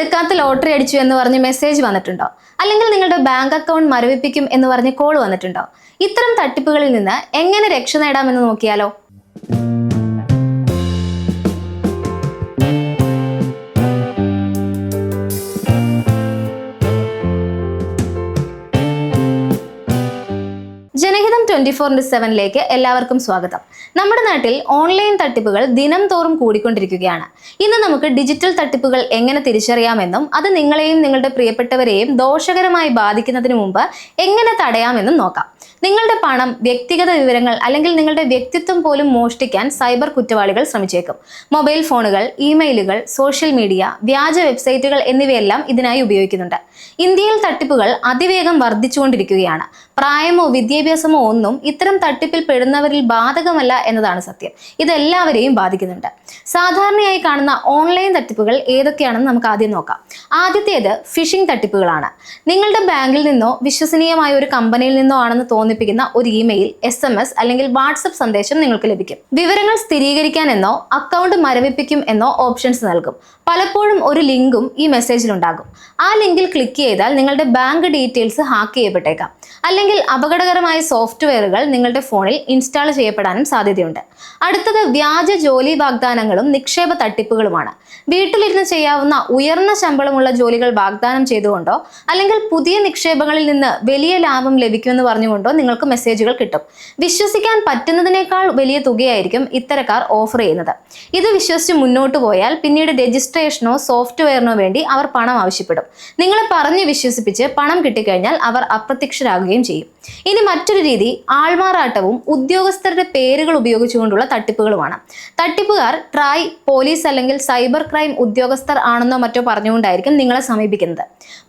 എടുക്കാത്ത ലോട്ടറി അടിച്ചു എന്ന് പറഞ്ഞ് മെസ്സേജ് വന്നിട്ടുണ്ടോ? അല്ലെങ്കിൽ നിങ്ങളുടെ ബാങ്ക് അക്കൗണ്ട് മരവിപ്പിക്കും എന്ന് പറഞ്ഞ് കോൾ വന്നിട്ടുണ്ടോ? ഇത്തരം തട്ടിപ്പുകളിൽ നിന്ന് എങ്ങനെ രക്ഷ നേടാമെന്ന് നോക്കിയാലോ? ട്വന്റി ഫോർ ഇന്റു സെവനിലേക്ക് എല്ലാവർക്കും സ്വാഗതം. നമ്മുടെ നാട്ടിൽ ഓൺലൈൻ തട്ടിപ്പുകൾ ദിനം തോറും കൂടിക്കൊണ്ടിരിക്കുകയാണ്. ഇന്ന് നമുക്ക് ഡിജിറ്റൽ തട്ടിപ്പുകൾ എങ്ങനെ തിരിച്ചറിയാമെന്നും അത് നിങ്ങളെയും നിങ്ങളുടെ പ്രിയപ്പെട്ടവരെയും ദോഷകരമായി ബാധിക്കുന്നതിന് മുമ്പ് എങ്ങനെ തടയാമെന്നും നോക്കാം. നിങ്ങളുടെ പണം വ്യക്തിഗത വിവരങ്ങൾ അല്ലെങ്കിൽ നിങ്ങളുടെ വ്യക്തിത്വം പോലും മോഷ്ടിക്കാൻ സൈബർ കുറ്റവാളികൾ ശ്രമിച്ചേക്കും. മൊബൈൽ ഫോണുകൾ ഇമെയിലുകൾ സോഷ്യൽ മീഡിയ വ്യാജ വെബ്സൈറ്റുകൾ എന്നിവയെല്ലാം ഇതിനായി ഉപയോഗിക്കുന്നുണ്ട്. ഇന്ത്യയിൽ തട്ടിപ്പുകൾ അതിവേഗം വർദ്ധിച്ചുകൊണ്ടിരിക്കുകയാണ്. പ്രായമോ വിദ്യാഭ്യാസമോ ഒന്നും ഇത്തരം തട്ടിപ്പിൽ പെടുന്നവരിൽ ബാധകമല്ല എന്നതാണ് സത്യം. ഇതെല്ലാവരെയും ബാധിക്കുന്നുണ്ട്. സാധാരണയായി കാണുന്ന ഓൺലൈൻ തട്ടിപ്പുകൾ ഏതൊക്കെയാണെന്ന് നമുക്ക് ആദ്യം നോക്കാം. ആദ്യത്തേത് ഫിഷിംഗ് തട്ടിപ്പുകളാണ്. നിങ്ങളുടെ ബാങ്കിൽ നിന്നോ വിശ്വസനീയമായ ഒരു കമ്പനിയിൽ നിന്നോ ആണെന്ന് തോന്നിപ്പിക്കുന്ന ഒരു ഇമെയിൽ എസ് എം എസ് അല്ലെങ്കിൽ വാട്സപ്പ് സന്ദേശം നിങ്ങൾക്ക് ലഭിക്കും. വിവരങ്ങൾ സ്ഥിരീകരിക്കാൻ എന്നോ അക്കൗണ്ട് മരവിപ്പിക്കും എന്നോ ഓപ്ഷൻസ് നൽകും. പലപ്പോഴും ഒരു ലിങ്കും ഈ മെസ്സേജിൽ ഉണ്ടാകും. ആ ലിങ്കിൽ ക്ലിക്ക് ചെയ്താൽ നിങ്ങളുടെ ബാങ്ക് ഡീറ്റെയിൽസ് ഹാക്ക് ചെയ്യപ്പെട്ടേക്കാം. അല്ലെങ്കിൽ അപകടകരമായ സോഫ്റ്റ്വെയറുകൾ നിങ്ങളുടെ ഫോണിൽ ഇൻസ്റ്റാൾ ചെയ്യപ്പെടാനും സാധ്യതയുണ്ട്. അടുത്തത് വ്യാജ ജോലി വാഗ്ദാനങ്ങളും നിക്ഷേപ തട്ടിപ്പുകളുമാണ്. വീട്ടിലിരുന്ന് ചെയ്യാവുന്ന ഉയർന്ന ശമ്പളമുള്ള ജോലികൾ വാഗ്ദാനം ചെയ്തുകൊണ്ടോ അല്ലെങ്കിൽ പുതിയ നിക്ഷേപങ്ങളിൽ നിന്ന് വലിയ ലാഭം ലഭിക്കുമെന്ന് പറഞ്ഞുകൊണ്ടോ നിങ്ങൾക്ക് മെസ്സേജുകൾ കിട്ടും. വിശ്വസിക്കാൻ പറ്റുന്നതിനേക്കാൾ വലിയ തുകയായിരിക്കും ഇത്തരക്കാർ ഓഫർ ചെയ്യുന്നത്. ഇത് വിശ്വസിച്ച് മുന്നോട്ട് പോയാൽ പിന്നീട് രജിസ്ട്രേഷനോ സോഫ്റ്റ്വെയറിനോ വേണ്ടി അവർ പണം ആവശ്യപ്പെടും. നിങ്ങളെ പറഞ്ഞ് വിശ്വസിപ്പിച്ച് പണം കിട്ടിക്കഴിഞ്ഞാൽ അവർ അപ്രത്യക്ഷരാകുകയും ചെയ്യും. ഇനി മറ്റൊരു രീതി ആൾമാറാട്ടവും ഉദ്യോഗസ്ഥരുടെ പേരുകൾ ഉപയോഗിച്ചുകൊണ്ടുള്ള തട്ടിപ്പുകളുമാണ്. തട്ടിപ്പുകാർ ട്രായ് പോലീസ് അല്ലെങ്കിൽ സൈബർ ക്രൈം ഉദ്യോഗസ്ഥർ ആണെന്നോ മറ്റോ പറഞ്ഞുകൊണ്ടായിരിക്കും നിങ്ങളെ സമീപിക്കുന്നത്.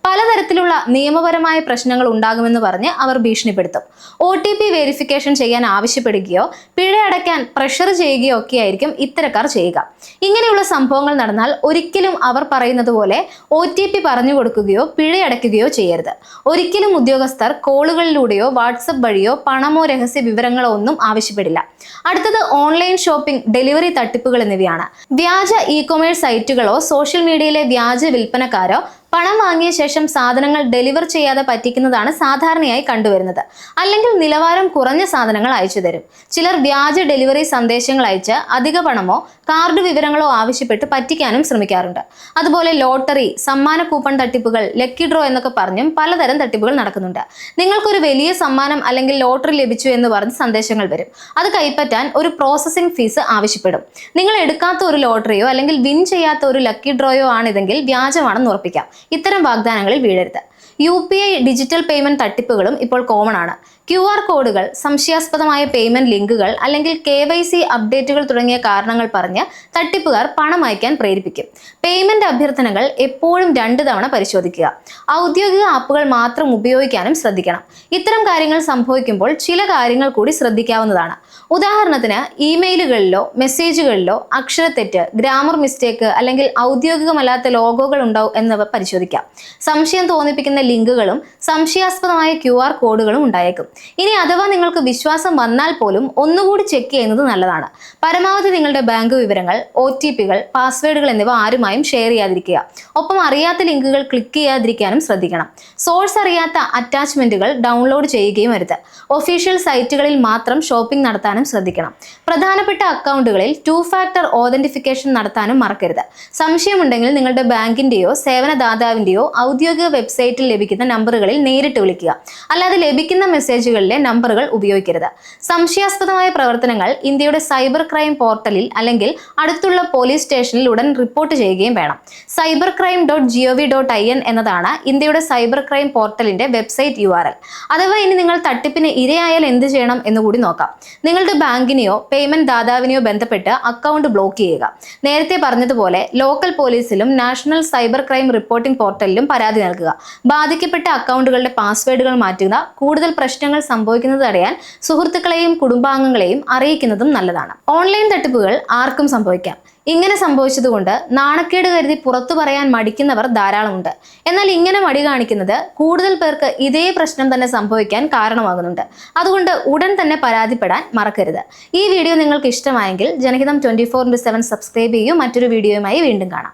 പലതരത്തിലുള്ള നിയമപരമായ പ്രശ്നങ്ങൾ ഉണ്ടാകുമെന്ന് പറഞ്ഞ് അവർ ഭീഷണിപ്പെടുത്തും. ഒ ടി പി വെരിഫിക്കേഷൻ ചെയ്യാൻ ആവശ്യപ്പെടുകയോ പിഴ അടയ്ക്കാൻ പ്രഷർ ചെയ്യുകയോ ഒക്കെ ആയിരിക്കും ഇത്തരക്കാർ ചെയ്യുക. ഇങ്ങനെയുള്ള സംഭവങ്ങൾ നടന്നാൽ ഒരിക്കലും അവർ പറയുന്നത് പോലെ ഒ ടി പി പറഞ്ഞു കൊടുക്കുകയോ പിഴയടയ്ക്കുകയോ ചെയ്യരുത്. ഒരിക്കലും ഉദ്യോഗസ്ഥർ കോളുകളിലൂടെയോ വാട്സപ്പ് വഴിയോ പണമോ രഹസ്യ വിവരങ്ങളോ ഒന്നും ആവശ്യപ്പെടില്ല. അടുത്തത് ഓൺലൈൻ ഷോപ്പിംഗ് ഡെലിവറി തട്ടിപ്പുകൾ എന്നിവയാണ്. വ്യാജ ഇ കൊമേഴ്സ് സൈറ്റുകളോ സോഷ്യൽ മീഡിയയിലെ വ്യാജ വിൽപ്പനക്കാരോ പണം വാങ്ങിയ ശേഷം സാധനങ്ങൾ ഡെലിവർ ചെയ്യാതെ പറ്റിക്കുന്നതാണ് സാധാരണയായി കണ്ടുവരുന്നത്. അല്ലെങ്കിൽ നിലവാരം കുറഞ്ഞ സാധനങ്ങൾ അയച്ചു തരും. ചിലർ വ്യാജ ഡെലിവറി സന്ദേശങ്ങൾ അയച്ച് അധിക പണമോ കാർഡ് വിവരങ്ങളോ ആവശ്യപ്പെട്ട് പറ്റിക്കാനും ശ്രമിക്കാറുണ്ട്. അതുപോലെ ലോട്ടറി സമ്മാന കൂപ്പൺ തട്ടിപ്പുകൾ ലക്കി ഡ്രോ എന്നൊക്കെ പറഞ്ഞും പലതരം തട്ടിപ്പുകൾ നടക്കുന്നുണ്ട്. നിങ്ങൾക്കൊരു വലിയ സമ്മാനം അല്ലെങ്കിൽ ലോട്ടറി ലഭിച്ചു എന്ന് പറഞ്ഞ് സന്ദേശങ്ങൾ വരും. അത് കൈപ്പറ്റാൻ ഒരു പ്രോസസ്സിംഗ് ഫീസ് ആവശ്യപ്പെടും. നിങ്ങൾ എടുക്കാത്ത ഒരു ലോട്ടറിയോ അല്ലെങ്കിൽ വിൻ ചെയ്യാത്ത ഒരു ലക്കി ഡ്രോയോ ആണിതെങ്കിൽ വ്യാജമാണെന്ന് ഉറപ്പിക്കാം. ഇത്തരം വാഗ്ദാനങ്ങളിൽ വീഴരുത്. U P I digital payment തട്ടിപ്പുകളും ഇപ്പോൾ കോമൺ ആണ്. ക്യു ആർ കോഡുകൾ സംശയാസ്പദമായ പേയ്മെന്റ് ലിങ്കുകൾ അല്ലെങ്കിൽ കെ വൈ സി അപ്ഡേറ്റുകൾ തുടങ്ങിയ കാരണങ്ങൾ പറഞ്ഞ് തട്ടിപ്പുകാർ പണം അയക്കാൻ പ്രേരിപ്പിക്കും. പേയ്മെന്റ് അഭ്യർത്ഥനകൾ എപ്പോഴും രണ്ട് തവണ പരിശോധിക്കുക. ഔദ്യോഗിക ആപ്പുകൾ മാത്രം ഉപയോഗിക്കാനും ശ്രദ്ധിക്കണം. ഇത്തരം കാര്യങ്ങൾ സംഭവിക്കുമ്പോൾ ചില കാര്യങ്ങൾ കൂടി ശ്രദ്ധിക്കാവുന്നതാണ്. ഉദാഹരണത്തിന് ഇമെയിലുകളിലോ മെസ്സേജുകളിലോ അക്ഷരത്തെറ്റ് ഗ്രാമർ മിസ്റ്റേക്ക് അല്ലെങ്കിൽ ഔദ്യോഗികമല്ലാത്ത ലോഗോകൾ ഉണ്ടോ എന്നിവ പരിശോധിക്കാം. സംശയം തോന്നിപ്പിക്കുന്ന ലിങ്കുകളും സംശയാസ്പദമായ ക്യു ആർ കോഡുകളും ഉണ്ടായേക്കും. ഇനി അഥവാ നിങ്ങൾക്ക് വിശ്വാസം വന്നാൽ പോലും ഒന്നുകൂടി ചെക്ക് ചെയ്യുന്നത് നല്ലതാണ്. പരമാവധി നിങ്ങളുടെ ബാങ്ക് വിവരങ്ങൾ ഒ ടി പികൾ പാസ്വേഡുകൾ എന്നിവ ആരുമായും ഷെയർ ചെയ്യാതിരിക്കുക. ഒപ്പം അറിയാത്ത ലിങ്കുകൾ ക്ലിക്ക് ചെയ്യാതിരിക്കാനും ശ്രദ്ധിക്കണം. സോഴ്സ് അറിയാത്ത അറ്റാച്ച്മെന്റുകൾ ഡൗൺലോഡ് ചെയ്യുകയും അരുത്. ഒഫീഷ്യൽ സൈറ്റുകളിൽ മാത്രം ഷോപ്പിംഗ് നടത്താനും ശ്രദ്ധിക്കണം. പ്രധാനപ്പെട്ട അക്കൗണ്ടുകളിൽ ടു ഫാക്ടർ ഓതന്റിഫിക്കേഷൻ നടത്താനും മറക്കരുത്. സംശയമുണ്ടെങ്കിൽ നിങ്ങളുടെ ബാങ്കിന്റെയോ സേവനദാതാവിന്റെയോ ഔദ്യോഗിക വെബ്സൈറ്റിൽ ലഭിക്കുന്ന നമ്പറുകളിൽ നേരിട്ട് വിളിക്കുക. അല്ലാതെ ലഭിക്കുന്ന മെസ്സേജുകളിലെ നമ്പറുകൾ ഉപയോഗിക്കരുത്. സംശയാസ്പദമായ പ്രവർത്തനങ്ങൾ ഇന്ത്യയുടെ സൈബർ ക്രൈം പോർട്ടലിൽ അല്ലെങ്കിൽ അടുത്തുള്ള പോലീസ് സ്റ്റേഷനിൽ ഉടൻ റിപ്പോർട്ട് ചെയ്യുകയും വേണം. Cyber crime dot G O V dot I N എന്നതാണ് ഇന്ത്യയുടെ സൈബർ ക്രൈം പോർട്ടലിന്റെ വെബ്സൈറ്റ് യു ആർ എൽ അഥവാ ഇനി നിങ്ങൾ തട്ടിപ്പിന് ഇരയായാൽ എന്ത് ചെയ്യണം എന്ന് കൂടി നോക്കാം. നിങ്ങളുടെ ബാങ്കിനെയോ പേയ്മെന്റ് ദാതാവിനെയോ ബന്ധപ്പെട്ട് അക്കൗണ്ട് ബ്ലോക്ക് ചെയ്യുക. നേരത്തെ പറഞ്ഞതുപോലെ ലോക്കൽ പോലീസിലും നാഷണൽ സൈബർ ക്രൈം റിപ്പോർട്ടിംഗ് പോർട്ടലിലും പരാതി നൽകുക. ബാധിക്കപ്പെട്ട അക്കൗണ്ടുകളുടെ പാസ്വേഡുകൾ മാറ്റുക. കൂടുതൽ പ്രശ്നങ്ങൾ സംഭവിക്കുന്നത് തടയാൻ സുഹൃത്തുക്കളെയും കുടുംബാംഗങ്ങളെയും അറിയിക്കുന്നതും നല്ലതാണ്. ഓൺലൈൻ തട്ടിപ്പുകൾ ആർക്കും സംഭവിക്കാം. ഇങ്ങനെ സംഭവിച്ചതുകൊണ്ട് നാണക്കേട് കരുതി പുറത്തു പറയാൻ മടിക്കുന്നവർ ധാരാളമുണ്ട്. എന്നാൽ ഇങ്ങനെ മടി കാണിക്കുന്നത് കൂടുതൽ പേർക്ക് ഇതേ പ്രശ്നം തന്നെ സംഭവിക്കാൻ കാരണമാകുന്നുണ്ട്. അതുകൊണ്ട് ഉടൻ തന്നെ പരാതിപ്പെടാൻ മറക്കരുത്. ഈ വീഡിയോ നിങ്ങൾക്ക് ഇഷ്ടമായെങ്കിൽ Janahitham twenty four into seven subscribe ചെയ്യൂ. മറ്റൊരു വീഡിയോയുമായി വീണ്ടും കാണാം.